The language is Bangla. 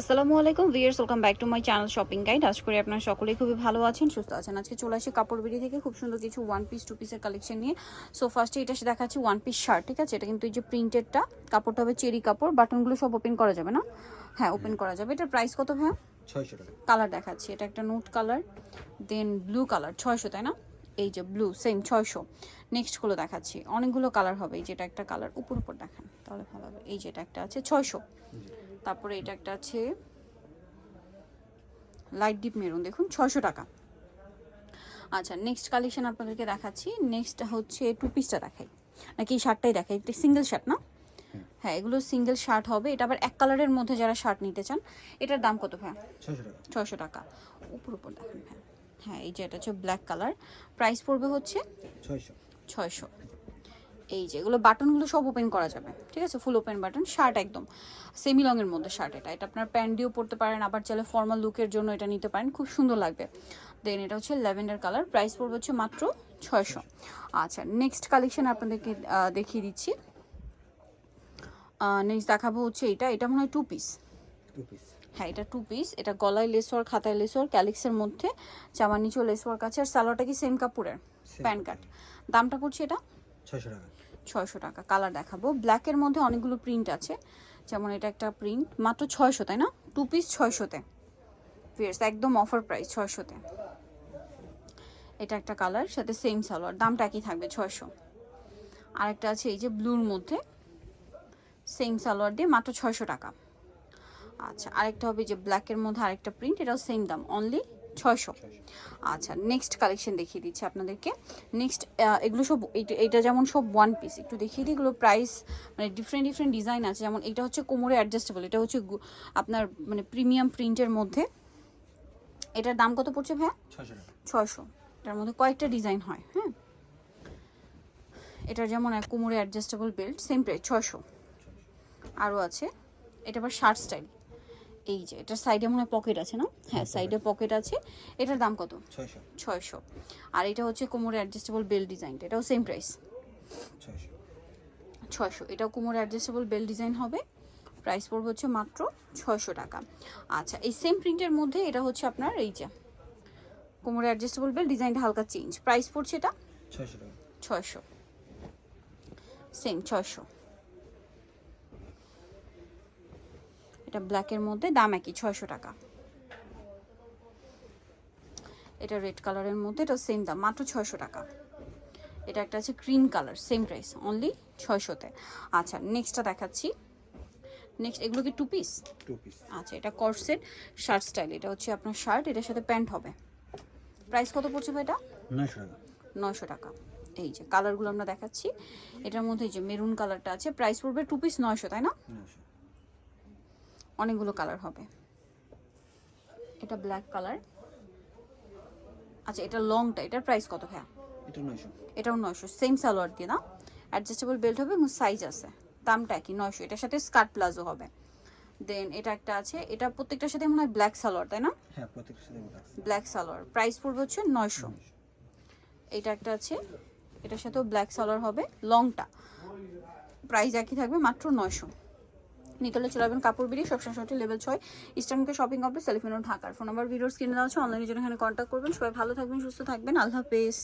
আসসালামু আলাইকুম viewers welcome back to my channel shopping guide. আজ করে আপনারা সকলেই খুবই ভালো আছেন সুস্থ আছেন। আজকে চলে আসি কাপড় বিড়ি থেকে খুব সুন্দর কিছু ওয়ান পিস টু পিসের কালেকশন নিয়ে। সো ফার্স্টে এটা সে দেখাচ্ছি ওয়ান পিস শার্ট ঠিক আছে? এটা কিন্তু এই যে প্রিন্টেডটা কাপড়টা হবে চেরি কাপড় বাটনগুলো সব ওপেন করা যাবে না? হ্যাঁ ওপেন করা যাবে। এটার প্রাইস কত ভাইয়া? ছয়শো টাকা। কালার দেখাচ্ছি এটা একটা note colour then blue colour ছয়শো তাই না? এই যে ব্লু সেম ছয়শো। নেক্সটগুলো দেখাচ্ছি অনেকগুলো কালার হবে এই যেটা একটা কালার উপর উপর দেখান তাহলে ভালো হবে। এই যেটা একটা আছে ছয়শো। তারপরে এটা একটা আছে লাইট ডিপ মেরুন দেখুন ছয়শো টাকা। আচ্ছা নেক্সট কালেকশন আপনাদেরকে দেখাচ্ছি। নেক্সট হচ্ছে টু পিসটা দেখাই। নাকি শার্টটাই দেখাই? এটা সিঙ্গেল শার্ট না? হ্যাঁ এগুলো সিঙ্গেল শার্ট হবে। এটা আবার এক কালারের মধ্যে যারা শার্ট নিতে চান এটার দাম কত ভাই ছয়শো টাকা। উপর উপর দেখেন হ্যাঁ হ্যাঁ এই যে এটা হচ্ছে ব্ল্যাক কালার প্রাইস পড়বে হচ্ছে ছয়শো। ছয়শো। এই যে এগুলো বাটনগুলো সব ওপেন করা যাবে ঠিক আছে? ফুল ওপেন বাটন শার্ট একদম। সেমি লংয়ের মধ্যে শার্ট এটা। এটা আপনার প্যান্ট দিয়েও পরতে পারেন আবার চাইলে ফর্মাল লুকের জন্য এটা নিতে পারেন খুব সুন্দর লাগবে। দেন এটা হচ্ছে ল্যাভেন্ডার কালার প্রাইস পড়বে হচ্ছে মাত্র ছয়শো। আচ্ছা নেক্সট কালেকশন আপনাদেরকে দেখিয়ে দিচ্ছি। নেক্সট দেখাবো হচ্ছে এটা। এটা মনে হয় টু পিস টু পিস হ্যাঁ এটা টু পিস এটা গলায় লেস ওয়ার্ক খাতায় লেস ওয়ার্ক ক্যালিক্সের মধ্যে জামার নিচেও লেস ওয়ার্ক আছে। আর সালোয়ারটা কি সেম কাপড়ের? Pant cut. দামটা পড়ছে এটা ছয়শো টাকা। ছয়শো টাকা কালার দেখাবো। ব্ল্যাকের মধ্যে অনেকগুলো প্রিন্ট আছে। যেমন এটা একটা প্রিন্ট মাত্র ছয়শো, তাই না? টু পিস ছয়শোতে। ফিয়ার্স একদম অফার প্রাইস ছয়শোতে। এটা একটা কালার সাথে সেম সালোয়ার। দামটা একই থাকবে, ছয়শো। আরেকটা আছে, এই যে ব্লুর মধ্যে। সেম সালোয়ার দিয়ে মাত্র ছয়শো টাকা। আচ্ছা আরেকটা হবে যে ব্ল্যাকের মধ্যে আরেকটা প্রিন্ট এটাও সেম দাম। অনলি ছয়শো। আচ্ছা নেক্সট কালেকশন দেখিয়ে দিচ্ছি আপনাদেরকে। নেক্সট এগুলো সব এইটা- এটা যেমন সব ওয়ান পিস একটু দেখিয়ে দিই এগুলো প্রাইস মানে ডিফারেন্ট ডিফারেন্ট ডিজাইন আছে। যেমন এটা হচ্ছে কোমরে অ্যাডজাস্টেবল এটা হচ্ছে আপনার মানে প্রিমিয়াম প্রিন্টের মধ্যে। এটার দাম কত পড়ছে ভাইয়া? ছয়শো এটার মধ্যে কয়েকটা ডিজাইন হয় হ্যাঁ? এটার যেমন কোমরে অ্যাডজাস্টেবল বেল্ট সেম প্রাইস ছয়শো। আরও আছে। এটা আবার শার্ট স্টাইল এই যে এটার সাইডে মনে হয় পকেট আছে না? হ্যাঁ সাইডে পকেট আছে। এটার দাম কত? ছয়শো। আর এটা হচ্ছে কোমরে অ্যাডজাস্টেবল বেল ডিজাইন এটাও সেম প্রাইস ছয়শো। এটাও কোমরে অ্যাডজাস্টেবল বেল ডিজাইন হবে। প্রাইস পড়বে হচ্ছে মাত্র ছয়শো টাকা। আচ্ছা এই সেম প্রিন্টের মধ্যে এটা হচ্ছে আপনার এই যে কোমরে অ্যাডজাস্টেবল বেল ডিজাইনটা হালকা চেঞ্জ প্রাইস পড়ছে এটা? ছয়শো টাকা। ছয়শো। সেম ছয়শো। এটা ব্ল্যাকের মধ্যে দাম একই ছয়শো টাকা। এটা রেড কালারের মধ্যে এটা সেম দাম মাত্র ছয়শো টাকা। এটা একটা আছে green colour same price only ছয়শোতে। আচ্ছা নেক্সটটা দেখাচ্ছি। নেক্সট এগুলো কি টু পিস টু পিস আচ্ছা এটা কর্সেট শার্ট স্টাইল এটা হচ্ছে আপনার শার্ট এটার সাথে প্যান্ট হবে। প্রাইস কত পড়ছে ভাই এটা? নয়শো টাকা। নয়শো টাকা। এই যে কালারগুলো আমরা দেখাচ্ছি। এটার মধ্যে এই যে মেরুন কালারটা আছে প্রাইস পড়বে টু পিস নয়শো তাই না? অনেকগুলো কালার হবে। এটা ব্ল্যাক কালার আচ্ছা এটা লংটা এটার প্রাইস কত ভাইয়া? এটাও নয়শো। সেম সালোয়ার দিয়ে না? অ্যাডজাস্টেবল বেল্ট হবে এবং সাইজ আছে। দামটা কি নয়শো। এটার সাথে স্কার্ট প্লাজো হবে। দেন এটা একটা আছে এটা প্রত্যেকটার সাথে মনে হয় ব্ল্যাক সালোয়ার তাই না? হ্যাঁ প্রত্যেকটার সাথে ব্ল্যাক সালোয়ার প্রাইস পড়বে হচ্ছে নয়শো। এটা একটা আছে এটার সাথেও ব্ল্যাক সালোয়ার হবে লংটা প্রাইস একই থাকবে মাত্র নয়শো। নিতলে চলে যাবেন কাপড় বিড়ি, সবসময় সঠিক লেভেল ছয় ইস্টার্নকে শপিং কমপ্লেক্স সেলিফিনো ঢাকার। ফোন নাম্বার, ভিডিওর স্ক্রিনে দেওয়া আছে অনলাইনের জন্য এখানে কন্ট্যাক্ট করবেন। সবাই ভালো থাকবেন, সুস্থ থাকবেন। আল্লাহ হাফেজ।